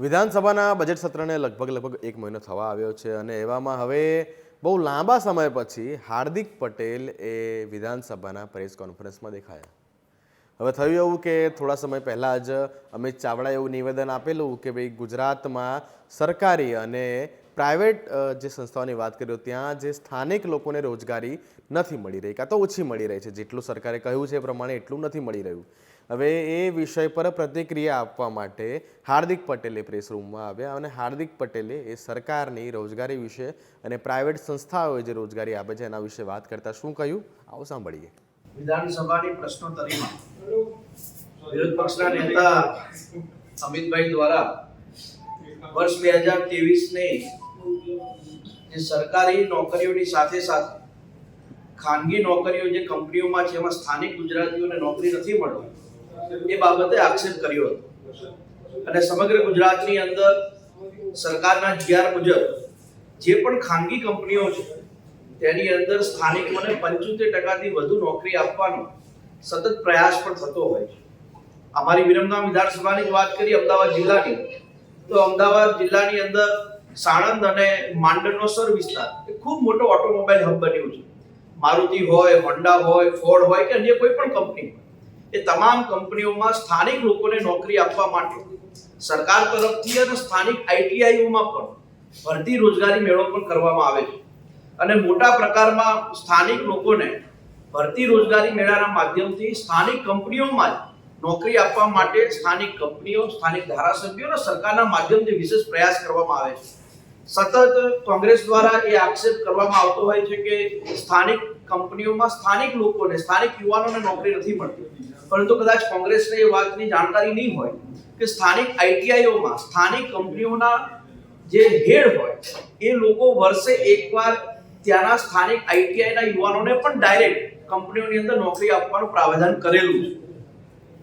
વિધાનસભાના બજેટ સત્રને લગભગ લગભગ એક મહિનો થવા આવ્યો છે અને એવામાં હવે બહુ લાંબા સમય પછી હાર્દિક પટેલ એ વિધાનસભાના પ્રેસ કોન્ફરન્સમાં દેખાયા. હવે થયું એવું કે થોડા સમય પહેલાં જ અમિત ચાવડાએ એવું નિવેદન આપેલું કે ભાઈ ગુજરાતમાં સરકારી અને પ્રાઇવેટ જે સંસ્થાઓની વાત કરીએ તો ત્યાં જે સ્થાનિક લોકોને રોજગારી નથી મળી રહી, કાં તો ઓછી મળી રહી છે. જેટલું સરકારે કહ્યું છે એ પ્રમાણે એટલું નથી મળી રહ્યું. હવે એ વિષય પર પ્રતિક્રિયા આપવા માટે હાર્દિક પટેલે પ્રેસ રૂમમાં આવ્યા અને હાર્દિક પટેલે એ સરકારની રોજગારી વિશે અને પ્રાઇવેટ સંસ્થાઓએ જે રોજગારી આપે છે એના વિશે વાત કરતાં શું કહ્યું? આવો સાંભળીએ. વિધાનસભાની પ્રશ્નોત્તરીમાં વિરોધ પક્ષના નેતા અમિતભાઈ દ્વારા વર્ષ બે હજાર ત્રેવીસની જે સરકારી નોકરીઓની સાથે સાથે ખાનગી નોકરીઓ જે કંપનીઓમાં છે, એમાં સ્થાનિક ગુજરાતીઓને નોકરી નથી મળતી, એ બાબતે આક્ષેપ કર્યો હતો. અને સમગ્ર ગુજરાતની અંદર સરકારના જીઆર મુજબ જે પણ ખાનગી કંપનીઓ છે તેની અંદર સ્થાનિકોને પંચોતેર ટકાથી વધુ નોકરી આપવાનો સતત પ્રયાસ પણ થતો હોય છે. અમારી વિરમગામ વિધાનસભાની વાત કરીએ અમદાવાદ જિલ્લાની, તો અમદાવાદ જિલ્લાની અંદર સાણંદ અને માંડરનો સર વિસ્તાર એ ખૂબ મોટો ઓટોમોબાઈલ હબ બન્યું છે. મારુતિ હોય, હોન્ડા હોય, ફોર્ડ હોય કે અન્ય કોઈ પણ કંપની એ તમામ કંપનીઓમાં સ્થાનિક લોકોને નોકરી આપવા માટે સરકાર તરફથી અને સ્થાનિક આઈટીઆઈઓમાં પણ ભરતી રોજગારી મેળો પણ કરવામાં આવે છે. અને મોટા પ્રકારમાં સ્થાનિક લોકોને ભરતી રોજગારી મેળાના માધ્યમથી સ્થાનિક કંપનીઓમાં નોકરી આપવા માટે સ્થાનિક કંપનીઓ, સ્થાનિક ધારાસભ્યો અને સરકારના માધ્યમથી વિશેષ પ્રયાસ કરવામાં આવે છે. સતત કોંગ્રેસ દ્વારા એ આક્ષેપ કરવામાં આવતો હોય છે કે સ્થાનિક કંપનીઓમાં સ્થાનિક લોકોને, સ્થાનિક યુવાનોને નોકરી નથી મળતી. પરંતુ કદાચ કોંગ્રેસને એ વાતની જાણકારી નહીં હોય કે સ્થાનિક આઈટીઆઈઓમાં સ્થાનિક કંપનીઓના જે હેડ હોય, એ લોકો વર્ષે એકવાર ત્યાંના સ્થાનિક આઈટીઆઈના યુવાનોને પણ ડાયરેક્ટ કંપનીઓની અંદર નોકરી આપવાનું પ્રાવધાન કરેલું છે.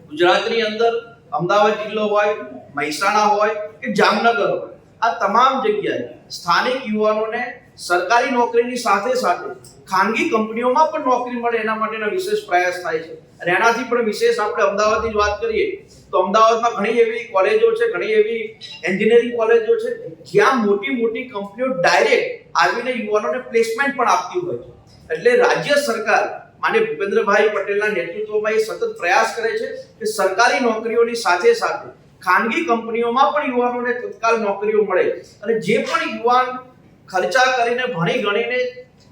ગુજરાતની અંદર અમદાવાદ જિલ્લો હોય, મહેસાણા હોય કે જામનગર હોય આ તમામ જગ્યાએ સ્થાનિક યુવાનોને સરકારી નોકરીની સાથે સાથે ખાનગી કંપનીઓમાં પણ નોકરી મળે એના માટેના વિશેષ પ્રયાસ થાય છે. અને એનાથી પણ વિશેષ આપણે અમદાવાદની જ વાત કરીએ, તો અમદાવાદમાં ઘણી એવી કોલેજો છે, ઘણી એવી એન્જિનિયરિંગ કોલેજો છે, જ્યાં મોટી મોટી કંપનીઓ ડાયરેક્ટ આવીને યુવાનોને પ્લેસમેન્ટ પણ આપતી હોય છે. એટલે રાજ્ય સરકાર માને ભૂપેન્દ્રભાઈ પટેલના નેતૃત્વમાં એ સતત પ્રયાસ કરે છે કે સરકારી નોકરીઓની સાથે સાથે ખાનગી કંપનીઓમાં પણ યુવાનોને તત્કાલ નોકરીઓ મળે. અને જે પણ યુવાન ખર્ચા કરીને, ભણી ગણીને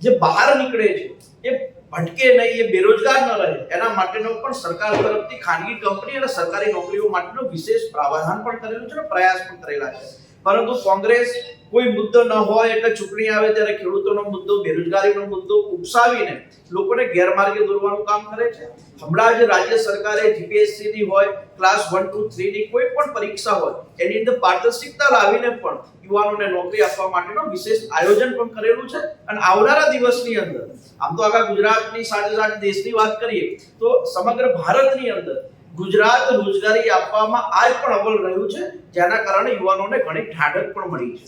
જે બહાર નીકળે છે, એ ભટકે નહીં, એ બેરોજગાર ન રહે. એના માટેનો પણ સરકાર તરફથી ખાનગી કંપની અને સરકારી નોકરીઓ માટેનો વિશેષ પ્રાવધાન પણ કરેલું છે અને પ્રયાસ પણ કરેલા છે. પરંતુ કોંગ્રેસ કોઈ મુદ્દો ન હોય એટલે ચૂંટણી આવે ત્યારે ખેડૂતોનો મુદ્દો, બેરોજગારીનો મુદ્દો ઉપસાવીને લોકોને ગેરમાર્ગે દોરવાનું કામ કરે છે. હમણાં જ રાજ્ય સરકારે જીપીએસસી ની હોય, ક્લાસ વન, ટુ થ્રી ની કોઈ પણ પરીક્ષા હોય, એની અંદર પારદર્શિકતા લાવીને પણ યુવાનોને નોકરી આપવા માટેનો વિશેષ આયોજન પણ કરેલું છે. અને આવનારા દિવસની અંદર, આમ તો આખા ગુજરાતની સાથે સાથે દેશની વાત કરીએ, તો સમગ્ર ભારતની અંદર ગુજરાત રોજગારી આપવામાં આજ પણ અવલ રહ્યું છે, જેના કારણે યુવાનોને ઘણી ઠાડક પણ મળી છે.